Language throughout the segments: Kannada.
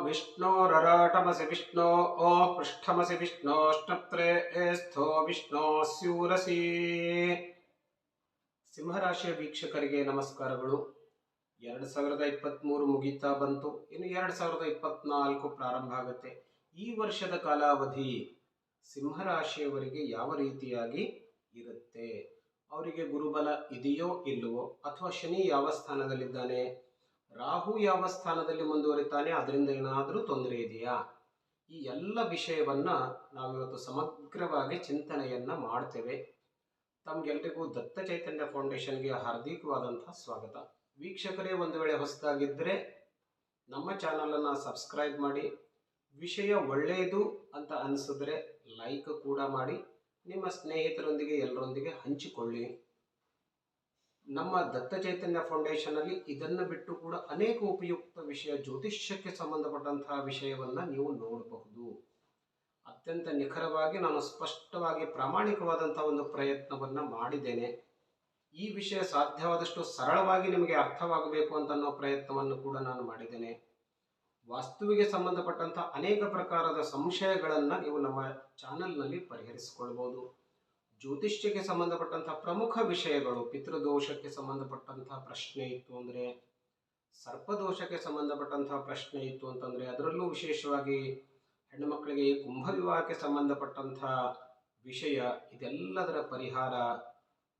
ವಿಷ್ಣೋರರಾಟಮಸಿ ವಿಷ್ಣೋ ಓ ಪೃಷ್ಠಮಸಿ ವಿಷ್ಣೋಷ್ಟಪ್ರೆ ಸ್ಥೋ ವಿಷ್ಣೋ ಸ್ಯೂರಸಿ. ಸಿಂಹರಾಶಿಯ ವೀಕ್ಷಕರಿಗೆ ನಮಸ್ಕಾರಗಳು. ಎರಡು ಸಾವಿರದ ಇಪ್ಪತ್ತ್ಮೂರು ಮುಗಿತಾ ಬಂತು. ಇನ್ನು ಎರಡು ಸಾವಿರದ ಇಪ್ಪತ್ನಾಲ್ಕು ಪ್ರಾರಂಭ ಆಗುತ್ತೆ. ಈ ವರ್ಷದ ಕಾಲಾವಧಿ ಸಿಂಹರಾಶಿಯವರಿಗೆ ಯಾವ ರೀತಿಯಾಗಿ ಇರುತ್ತೆ? ಅವರಿಗೆ ಗುರುಬಲ ಇದೆಯೋ ಇಲ್ಲವೋ? ಅಥವಾ ಶನಿ ಯಾವ ಸ್ಥಾನದಲ್ಲಿದ್ದಾನೆ? ರಾಹು ಯಾವ ಸ್ಥಾನದಲ್ಲಿ ಮುಂದುವರಿತಾನೆ, ಅದರಿಂದ ಏನಾದರೂ ತೊಂದರೆ ಇದೆಯಾ? ಈ ಎಲ್ಲ ವಿಷಯವನ್ನ ನಾವಿವತ್ತು ಸಮಗ್ರವಾಗಿ ಚಿಂತನೆಯನ್ನ ಮಾಡ್ತೇವೆ. ತಮಗೆಲ್ಲರಿಗೂ ದತ್ತ ಚೈತನ್ಯ ಫೌಂಡೇಶನ್ಗೆ ಹಾರ್ದಿಕವಾದಂತಹ ಸ್ವಾಗತ. ವೀಕ್ಷಕರೇ, ಒಂದು ವೇಳೆ ಹೊಸದಾಗಿದ್ದರೆ ನಮ್ಮ ಚಾನಲನ್ನು ಸಬ್ಸ್ಕ್ರೈಬ್ ಮಾಡಿ. ವಿಷಯ ಒಳ್ಳೆಯದು ಅಂತ ಅನಿಸಿದ್ರೆ ಲೈಕ್ ಕೂಡ ಮಾಡಿ. ನಿಮ್ಮ ಸ್ನೇಹಿತರೊಂದಿಗೆ ಎಲ್ಲರೊಂದಿಗೆ ಹಂಚಿಕೊಳ್ಳಿ. ನಮ್ಮ ದತ್ತ ಚೈತನ್ಯ ಫೌಂಡೇಶನ್ ಅಲ್ಲಿ ಇದನ್ನು ಬಿಟ್ಟು ಕೂಡ ಅನೇಕ ಉಪಯುಕ್ತ ವಿಷಯ ಜ್ಯೋತಿಷ್ಯಕ್ಕೆ ಸಂಬಂಧಪಟ್ಟಂತಹ ವಿಷಯವನ್ನ ನೀವು ನೋಡಬಹುದು. ಅತ್ಯಂತ ನಿಖರವಾಗಿ ನಾನು ಸ್ಪಷ್ಟವಾಗಿ ಪ್ರಾಮಾಣಿಕವಾದಂತಹ ಒಂದು ಪ್ರಯತ್ನವನ್ನ ಮಾಡಿದ್ದೇನೆ. ಈ ವಿಷಯ ಸಾಧ್ಯವಾದಷ್ಟು ಸರಳವಾಗಿ ನಿಮಗೆ ಅರ್ಥವಾಗಬೇಕು ಅಂತ ಅನ್ನೋ ಪ್ರಯತ್ನವನ್ನು ಕೂಡ ನಾನು ಮಾಡಿದ್ದೇನೆ. ವಾಸ್ತುವಿಗೆ ಸಂಬಂಧಪಟ್ಟಂತಹ ಅನೇಕ ಪ್ರಕಾರದ ಸಂಶಯಗಳನ್ನ ನೀವು ನಮ್ಮ ಚಾನೆಲ್ನಲ್ಲಿ ಪರಿಹರಿಸಿಕೊಳ್ಬಹುದು. ಜ್ಯೋತಿಷ್ಯಕ್ಕೆ ಸಂಬಂಧಪಟ್ಟಂತಹ ಪ್ರಮುಖ ವಿಷಯಗಳು, ಪಿತೃದೋಷಕ್ಕೆ ಸಂಬಂಧಪಟ್ಟಂತಹ ಪ್ರಶ್ನೆ ಇತ್ತು ಅಂದರೆ, ಸರ್ಪದೋಷಕ್ಕೆ ಸಂಬಂಧಪಟ್ಟಂತಹ ಪ್ರಶ್ನೆ ಇತ್ತು ಅಂತಂದರೆ, ಅದರಲ್ಲೂ ವಿಶೇಷವಾಗಿ ಹೆಣ್ಣು ಮಕ್ಕಳಿಗೆ ಕುಂಭ ವಿವಾಹಕ್ಕೆ ಸಂಬಂಧಪಟ್ಟಂತಹ ವಿಷಯ, ಇದೆಲ್ಲದರ ಪರಿಹಾರ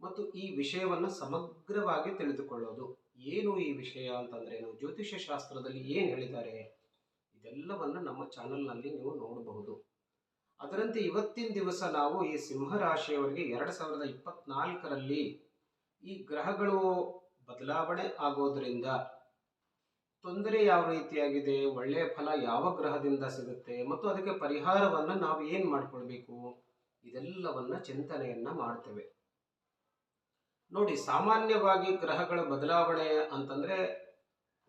ಮತ್ತು ಈ ವಿಷಯವನ್ನು ಸಮಗ್ರವಾಗಿ ತಿಳಿದುಕೊಳ್ಳೋದು. ಏನು ಈ ವಿಷಯ ಅಂತಂದ್ರೇನು ಜ್ಯೋತಿಷ್ಯ ಶಾಸ್ತ್ರದಲ್ಲಿ ಏನು ಹೇಳಿದ್ದಾರೆ, ಇದೆಲ್ಲವನ್ನು ನಮ್ಮ ಚಾನಲ್ನಲ್ಲಿ ನೀವು ನೋಡಬಹುದು. ಅದರಂತೆ ಇವತ್ತಿನ ದಿವಸ ನಾವು ಈ ಸಿಂಹರಾಶಿಯವರಿಗೆ ಎರಡು ಸಾವಿರದ ಇಪ್ಪತ್ನಾಲ್ಕರಲ್ಲಿ ಈ ಗ್ರಹಗಳು ಬದಲಾವಣೆ ಆಗೋದ್ರಿಂದ ತೊಂದರೆ ಯಾವ ರೀತಿಯಾಗಿದೆ, ಒಳ್ಳೆಯ ಫಲ ಯಾವ ಗ್ರಹದಿಂದ ಸಿಗುತ್ತೆ ಮತ್ತು ಅದಕ್ಕೆ ಪರಿಹಾರವನ್ನು ನಾವು ಏನು ಮಾಡ್ಕೊಳ್ಬೇಕು, ಇದೆಲ್ಲವನ್ನ ಚಿಂತನೆಯನ್ನ ಮಾಡ್ತೇವೆ. ನೋಡಿ, ಸಾಮಾನ್ಯವಾಗಿ ಗ್ರಹಗಳ ಬದಲಾವಣೆ ಅಂತಂದ್ರೆ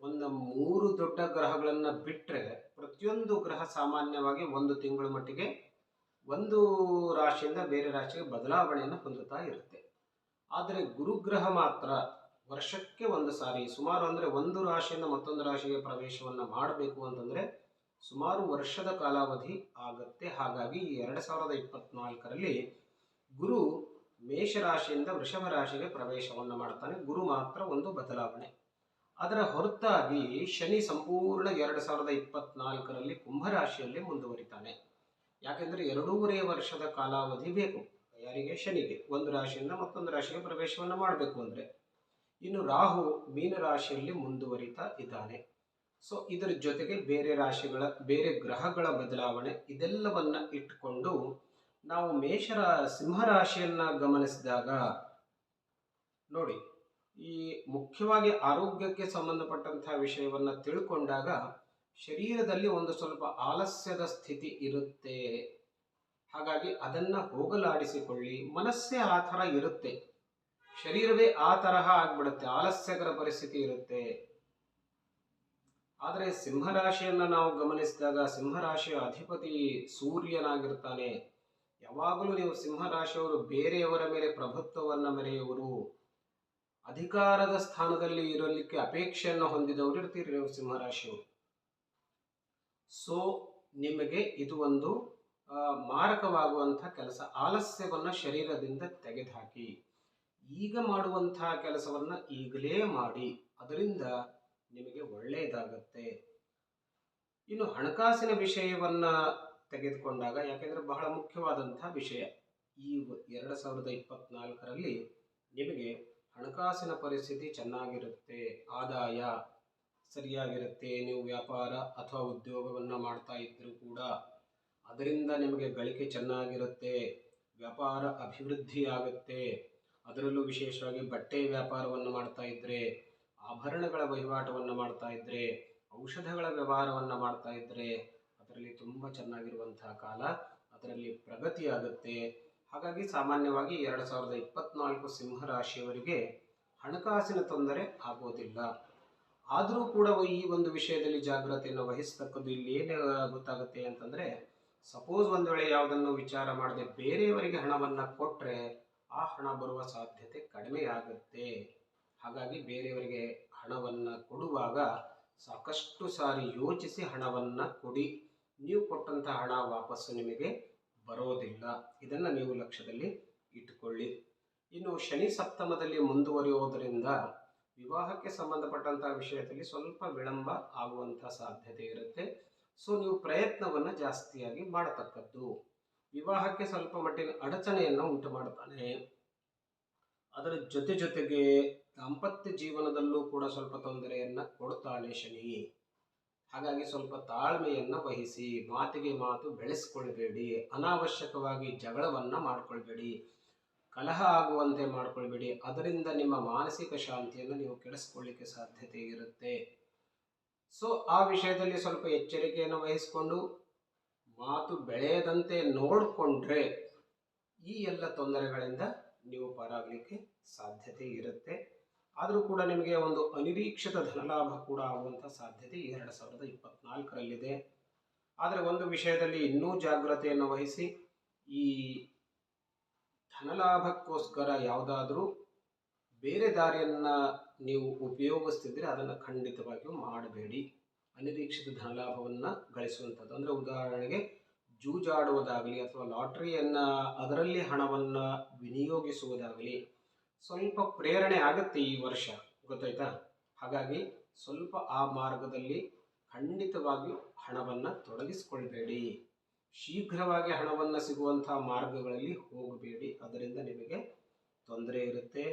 ಒಂದು ಮೂರು ದೊಡ್ಡ ಗ್ರಹಗಳನ್ನು ಬಿಟ್ಟರೆ ಪ್ರತಿಯೊಂದು ಗ್ರಹ ಸಾಮಾನ್ಯವಾಗಿ ಒಂದು ತಿಂಗಳ ಮಟ್ಟಿಗೆ ಒಂದು ರಾಶಿಯಿಂದ ಬೇರೆ ರಾಶಿಗೆ ಬದಲಾವಣೆಯನ್ನು ಹೊಂದುತ್ತಾ ಇರುತ್ತೆ. ಆದರೆ ಗುರುಗ್ರಹ ಮಾತ್ರ ವರ್ಷಕ್ಕೆ ಒಂದು ಸಾರಿ, ಸುಮಾರು ಅಂದರೆ ಒಂದು ರಾಶಿಯಿಂದ ಮತ್ತೊಂದು ರಾಶಿಗೆ ಪ್ರವೇಶವನ್ನು ಮಾಡಬೇಕು ಅಂತಂದರೆ ಸುಮಾರು ವರ್ಷದ ಕಾಲಾವಧಿ ಆಗತ್ತೆ. ಹಾಗಾಗಿ ಈ ಎರಡು ಸಾವಿರದ ಇಪ್ಪತ್ನಾಲ್ಕರಲ್ಲಿ ಗುರು ಮೇಷರಾಶಿಯಿಂದ ವೃಷಭ ರಾಶಿಗೆ ಪ್ರವೇಶವನ್ನು ಮಾಡ್ತಾನೆ. ಗುರು ಮಾತ್ರ ಒಂದು ಬದಲಾವಣೆ. ಅದರ ಹೊರತಾಗಿ ಶನಿ ಸಂಪೂರ್ಣ ಎರಡು ಸಾವಿರದ ಇಪ್ಪತ್ನಾಲ್ಕರಲ್ಲಿ ಕುಂಭರಾಶಿಯಲ್ಲಿ ಮುಂದುವರಿತಾನೆ. ಯಾಕೆಂದರೆ ಎರಡೂವರೆ ವರ್ಷದ ಕಾಲಾವಧಿ ಬೇಕು. ಯಾರಿಗೆ? ಶನಿಗೆ. ಒಂದು ರಾಶಿಯಿಂದ ಮತ್ತೊಂದು ರಾಶಿಗೆ ಪ್ರವೇಶವನ್ನು ಮಾಡಬೇಕು ಅಂದರೆ ಇನ್ನು ರಾಹು ಮೀನ ರಾಶಿಯಲ್ಲಿ ಮುಂದುವರಿತಾ ಇದ್ದಾನೆ. ಸೊ ಇದರ ಜೊತೆಗೆ ಬೇರೆ ರಾಶಿಗಳ, ಬೇರೆ ಗ್ರಹಗಳ ಬದಲಾವಣೆ ಇದೆಲ್ಲವನ್ನ ಇಟ್ಟುಕೊಂಡು ನಾವು ಮೇಷರ ಸಿಂಹರಾಶಿಯನ್ನ ಗಮನಿಸಿದಾಗ ನೋಡಿ, ಈ ಮುಖ್ಯವಾಗಿ ಆರೋಗ್ಯಕ್ಕೆ ಸಂಬಂಧಪಟ್ಟಂತಹ ವಿಷಯವನ್ನ ತಿಳ್ಕೊಂಡಾಗ ಶರೀರದಲ್ಲಿ ಒಂದು ಸ್ವಲ್ಪ ಆಲಸ್ಯದ ಸ್ಥಿತಿ ಇರುತ್ತೆ. ಹಾಗಾಗಿ ಅದನ್ನ ಹೋಗಲಾಡಿಸಿಕೊಳ್ಳಿ. ಮನಸ್ಸೇ ಆ ಥರ ಇರುತ್ತೆ. ಶರೀರವೇ ಆ ತರಹ ಆಗ್ಬಿಡುತ್ತೆ. ಆಲಸ್ಯಕರ ಪರಿಸ್ಥಿತಿ ಇರುತ್ತೆ. ಆದರೆ ಸಿಂಹರಾಶಿಯನ್ನು ನಾವು ಗಮನಿಸಿದಾಗ ಸಿಂಹರಾಶಿಯ ಅಧಿಪತಿ ಸೂರ್ಯನಾಗಿರ್ತಾನೆ. ಯಾವಾಗಲೂ ನೀವು ಸಿಂಹರಾಶಿಯವರು ಬೇರೆಯವರ ಮೇಲೆ ಪ್ರಭುತ್ವವನ್ನು ಮೆರೆಯುವರು ಅಧಿಕಾರದ ಸ್ಥಾನದಲ್ಲಿ ಇರಲಿಕ್ಕೆ ಅಪೇಕ್ಷೆಯನ್ನು ಹೊಂದಿದವರು ಇರ್ತೀರಿ ನೀವು ಸಿಂಹರಾಶಿಯವರು. ಸೊ ನಿಮಗೆ ಇದು ಒಂದು ಮಾರಕವಾಗುವಂಥ ಕೆಲಸ. ಆಲಸ್ಯವನ್ನು ಶರೀರದಿಂದ ತೆಗೆದುಹಾಕಿ. ಈಗ ಮಾಡುವಂತಹ ಕೆಲಸವನ್ನ ಈಗಲೇ ಮಾಡಿ. ಅದರಿಂದ ನಿಮಗೆ ಒಳ್ಳೆಯದಾಗತ್ತೆ ಇನ್ನು ಹಣಕಾಸಿನ ವಿಷಯವನ್ನ ತೆಗೆದುಕೊಂಡಾಗ, ಯಾಕೆಂದ್ರೆ ಬಹಳ ಮುಖ್ಯವಾದಂತಹ ವಿಷಯ. ಈ ಎರಡು ಸಾವಿರದ ಇಪ್ಪತ್ನಾಲ್ಕರಲ್ಲಿ ನಿಮಗೆ ಹಣಕಾಸಿನ ಪರಿಸ್ಥಿತಿ ಚೆನ್ನಾಗಿರುತ್ತೆ. ಆದಾಯ ಸರಿಯಾಗಿರುತ್ತೆ, ನೀವು ವ್ಯಾಪಾರ ಅಥವಾ ಉದ್ಯೋಗವನ್ನು ಮಾಡ್ತಾ ಇದ್ದರೂ ಕೂಡ ಅದರಿಂದ ನಿಮಗೆ ಗಳಿಕೆ ಚೆನ್ನಾಗಿರುತ್ತೆ, ವ್ಯಾಪಾರ ಅಭಿವೃದ್ಧಿ ಆಗುತ್ತೆ. ಅದರಲ್ಲೂ ವಿಶೇಷವಾಗಿ ಬಟ್ಟೆ ವ್ಯಾಪಾರವನ್ನು ಮಾಡ್ತಾ ಇದ್ದರೆ ಆಭರಣಗಳ ವಹಿವಾಟವನ್ನು ಮಾಡ್ತಾ ಇದ್ದರೆ ಔಷಧಗಳ ವ್ಯವಹಾರವನ್ನು ಮಾಡ್ತಾ ಇದ್ದರೆ ಅದರಲ್ಲಿ ತುಂಬ ಚೆನ್ನಾಗಿರುವಂತಹ ಕಾಲ ಅದರಲ್ಲಿ ಪ್ರಗತಿ ಆಗುತ್ತೆ ಹಾಗಾಗಿ ಸಾಮಾನ್ಯವಾಗಿ ಎರಡು ಸಾವಿರದ ಇಪ್ಪತ್ನಾಲ್ಕು ಸಿಂಹರಾಶಿಯವರಿಗೆ ಹಣಕಾಸಿನ ತೊಂದರೆ ಆಗೋದಿಲ್ಲ. ಆದರೂ ಕೂಡ ಈ ಒಂದು ವಿಷಯದಲ್ಲಿ ಜಾಗ್ರತೆಯನ್ನು ವಹಿಸ್ತಕ್ಕದ್ದು ಇಲ್ಲಿ ಏನು ಗೊತ್ತಾಗುತ್ತೆ ಅಂತಂದರೆ ಸಪೋಸ್ ಒಂದು ವೇಳೆ ಯಾವುದನ್ನು ವಿಚಾರ ಮಾಡದೆ ಬೇರೆಯವರಿಗೆ ಹಣವನ್ನು ಕೊಟ್ಟರೆ ಆ ಹಣ ಬರುವ ಸಾಧ್ಯತೆ ಕಡಿಮೆ ಆಗುತ್ತೆ. ಹಾಗಾಗಿ ಬೇರೆಯವರಿಗೆ ಹಣವನ್ನು ಕೊಡುವಾಗ ಸಾಕಷ್ಟು ಸಾರಿ ಯೋಚಿಸಿ ಹಣವನ್ನು ಕೊಡಿ. ನೀವು ಕೊಟ್ಟಂತಹ ಹಣ ವಾಪಸ್ಸು ನಿಮಗೆ ಬರೋದಿಲ್ಲ. ಇದನ್ನು ನೀವು ಲಕ್ಷ್ಯದಲ್ಲಿ ಇಟ್ಟುಕೊಳ್ಳಿ ಇನ್ನು ಶನಿ ಸಪ್ತಮದಲ್ಲಿ ಮುಂದುವರಿಯುವುದರಿಂದ ವಿವಾಹಕ್ಕೆ ಸಂಬಂಧಪಟ್ಟಂತಹ ವಿಷಯದಲ್ಲಿ ಸ್ವಲ್ಪ ವಿಳಂಬ ಆಗುವಂಥ ಸಾಧ್ಯತೆ ಇರುತ್ತೆ. ಸೊ ನೀವು ಪ್ರಯತ್ನವನ್ನು ಜಾಸ್ತಿಯಾಗಿ ಮಾಡತಕ್ಕದ್ದು. ವಿವಾಹಕ್ಕೆ ಸ್ವಲ್ಪ ಮಟ್ಟಿನ ಅಡಚಣೆಯನ್ನು ಉಂಟು ಮಾಡ್ತಾನೆ ಅದರ ಜೊತೆ ಜೊತೆಗೆ ದಾಂಪತ್ಯ ಜೀವನದಲ್ಲೂ ಕೂಡ ಸ್ವಲ್ಪ ತೊಂದರೆಯನ್ನು ಕೊಡ್ತಾನೆ ಶನಿ. ಹಾಗಾಗಿ ಸ್ವಲ್ಪ ತಾಳ್ಮೆಯನ್ನು ವಹಿಸಿ, ಮಾತಿಗೆ ಮಾತು ಬೆಳೆಸ್ಕೊಳ್ಬೇಡಿ, ಅನಾವಶ್ಯಕವಾಗಿ ಜಗಳವನ್ನು ಮಾಡ್ಕೊಳ್ಬೇಡಿ. ಕಲಹ ಆಗುವಂತೆ ಮಾಡಿಕೊಳ್ಬೇಡಿ. ಅದರಿಂದ ನಿಮ್ಮ ಮಾನಸಿಕ ಶಾಂತಿಯನ್ನು ನೀವು ಕೆಡಿಸ್ಕೊಳ್ಳಿಕ್ಕೆ ಸಾಧ್ಯತೆ ಇರುತ್ತೆ. ಸೊ ಆ ವಿಷಯದಲ್ಲಿ ಸ್ವಲ್ಪ ಎಚ್ಚರಿಕೆಯನ್ನು ವಹಿಸಿಕೊಂಡು, ಮಾತು ಬೆಳೆಯದಂತೆ ನೋಡಿಕೊಂಡ್ರೆ ಈ ಎಲ್ಲ ತೊಂದರೆಗಳಿಂದ ನೀವು ಪಾರಾಗಲಿಕ್ಕೆ ಸಾಧ್ಯತೆ ಇರುತ್ತೆ. ಆದರೂ ಕೂಡ ನಿಮಗೆ ಒಂದು ಅನಿರೀಕ್ಷಿತ ಧನಲಾಭ ಕೂಡ ಆಗುವಂಥ ಸಾಧ್ಯತೆ ಎರಡು ಸಾವಿರದ ಇಪ್ಪತ್ನಾಲ್ಕರಲ್ಲಿದೆ. ಆದರೆ ಒಂದು ವಿಷಯದಲ್ಲಿ ಇನ್ನೂ ಜಾಗ್ರತೆಯನ್ನು ವಹಿಸಿ, ಈ ಧನಲಾಭಕ್ಕೋಸ್ಕರ ಯಾವುದಾದ್ರೂ ಬೇರೆ ದಾರಿಯನ್ನು ನೀವು ಉಪಯೋಗಿಸ್ತಿದ್ರೆ ಅದನ್ನು ಖಂಡಿತವಾಗಿಯೂ ಮಾಡಬೇಡಿ. ಅನಿರೀಕ್ಷಿತ ಧನಲಾಭವನ್ನು ಗಳಿಸುವಂಥದ್ದು. ಅಂದರೆ ಉದಾಹರಣೆಗೆ ಜೂಜಾಡುವುದಾಗಲಿ ಅಥವಾ ಲಾಟ್ರಿಯನ್ನು ಅದರಲ್ಲಿ ಹಣವನ್ನು ವಿನಿಯೋಗಿಸುವುದಾಗಲಿ ಸ್ವಲ್ಪ ಪ್ರೇರಣೆ ಆಗುತ್ತೆ ಈ ವರ್ಷ. ಗೊತ್ತಾಯ್ತಾ? ಹಾಗಾಗಿ ಸ್ವಲ್ಪ ಆ ಮಾರ್ಗದಲ್ಲಿ ಖಂಡಿತವಾಗಿಯೂ ಹಣವನ್ನು ತೊಡಗಿಸಿಕೊಳ್ಬೇಡಿ. ಶೀಘ್ರವಾಗಿ ಹಣವನ್ನು ಸಿಗುವಂತಹ ಮಾರ್ಗಗಳಲ್ಲಿ ಹೋಗಬೇಡಿ. ಅದರಿಂದ ನಿಮಗೆ ತೊಂದರೆ ಇರುತ್ತೆ.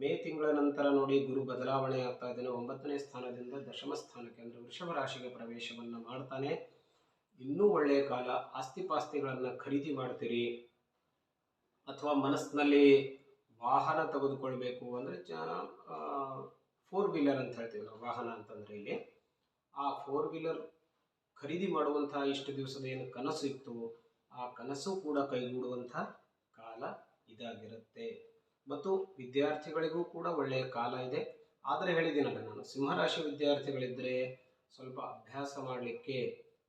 ಮೇ ತಿಂಗಳ ನಂತರ ನೋಡಿ ಗುರು ಬದಲಾವಣೆ ಆಗ್ತಾ ಇದ್ದಾನೆ. ಒಂಬತ್ತನೇ ಸ್ಥಾನದಿಂದ ದಶಮ ಸ್ಥಾನಕ್ಕೆ ಅಂದರೆ ವೃಷಭ ರಾಶಿಗೆ ಪ್ರವೇಶವನ್ನು ಮಾಡ್ತಾನೆ. ಇನ್ನೂ ಒಳ್ಳೆಯ ಕಾಲ. ಆಸ್ತಿಪಾಸ್ತಿಗಳನ್ನು ಖರೀದಿ ಮಾಡ್ತೀರಿ. ಅಥವಾ ಮನಸ್ಸಿನಲ್ಲಿ ವಾಹನ ತೆಗೆದುಕೊಳ್ಬೇಕು ಅಂದರೆ ಫೋರ್ ವೀಲರ್ ಅಂತ ಹೇಳ್ತೀವಿ ವಾಹನ ಅಂತಂದರೆ ಇಲ್ಲಿ. ಆ ಫೋರ್ ವೀಲರ್ ಖರೀದಿ ಮಾಡುವಂತಹ ಇಷ್ಟು ದಿವಸದ ಏನು ಕನಸು ಇತ್ತು, ಆ ಕನಸು ಕೂಡ ಕೈಗೂಡುವಂಥ ಕಾಲ ಇದಾಗಿರುತ್ತೆ. ಮತ್ತು ವಿದ್ಯಾರ್ಥಿಗಳಿಗೂ ಕೂಡ ಒಳ್ಳೆಯ ಕಾಲ ಇದೆ. ಆದರೆ ಹೇಳಿದ್ದೀನಲ್ಲ ನಾನು ಸಿಂಹರಾಶಿ ವಿದ್ಯಾರ್ಥಿಗಳಿದ್ದರೆ ಸ್ವಲ್ಪ ಅಭ್ಯಾಸ ಮಾಡಲಿಕ್ಕೆ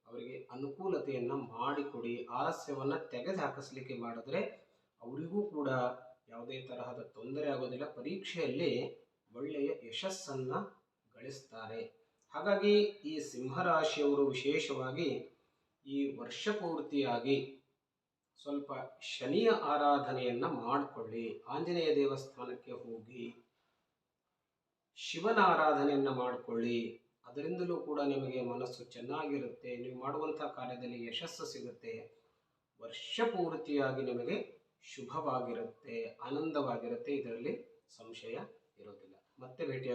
ಅವರಿಗೆ ಅನುಕೂಲತೆಯನ್ನು ಮಾಡಿಕೊಡಿ, ಆಲಸ್ಯವನ್ನು ತೆಗೆದು ಹಾಕಿಸ್ಲಿಕ್ಕೆ ಮಾಡಿದ್ರೆ ಅವರಿಗೂ ಕೂಡ ಯಾವುದೇ ತರಹದ ತೊಂದರೆ ಆಗೋದಿಲ್ಲ. ಪರೀಕ್ಷೆಯಲ್ಲಿ ಒಳ್ಳೆಯ ಯಶಸ್ಸನ್ನು ಗಳಿಸ್ತಾರೆ. ಹಾಗಾಗಿ ಈ ಸಿಂಹರಾಶಿಯವರು ವಿಶೇಷವಾಗಿ ಈ ವರ್ಷ ಪೂರ್ತಿಯಾಗಿ ಸ್ವಲ್ಪ ಶನಿಯ ಆರಾಧನೆಯನ್ನು ಮಾಡಿಕೊಳ್ಳಿ. ಆಂಜನೇಯ ದೇವಸ್ಥಾನಕ್ಕೆ ಹೋಗಿ ಶಿವನ ಆರಾಧನೆಯನ್ನು ಮಾಡಿಕೊಳ್ಳಿ. ಅದರಿಂದಲೂ ಕೂಡ ನಿಮಗೆ ಮನಸ್ಸು ಚೆನ್ನಾಗಿರುತ್ತೆ. ನೀವು ಮಾಡುವಂಥ ಕಾರ್ಯದಲ್ಲಿ ಯಶಸ್ಸು ಸಿಗುತ್ತೆ. ವರ್ಷ ಪೂರ್ತಿಯಾಗಿ ನಿಮಗೆ ಶುಭವಾಗಿರುತ್ತೆ, ಆನಂದವಾಗಿರುತ್ತೆ. ಇದರಲ್ಲಿ ಸಂಶಯ ಇರೋದಿಲ್ಲ. ಮತ್ತೆ ಭೇಟಿಯಾಗ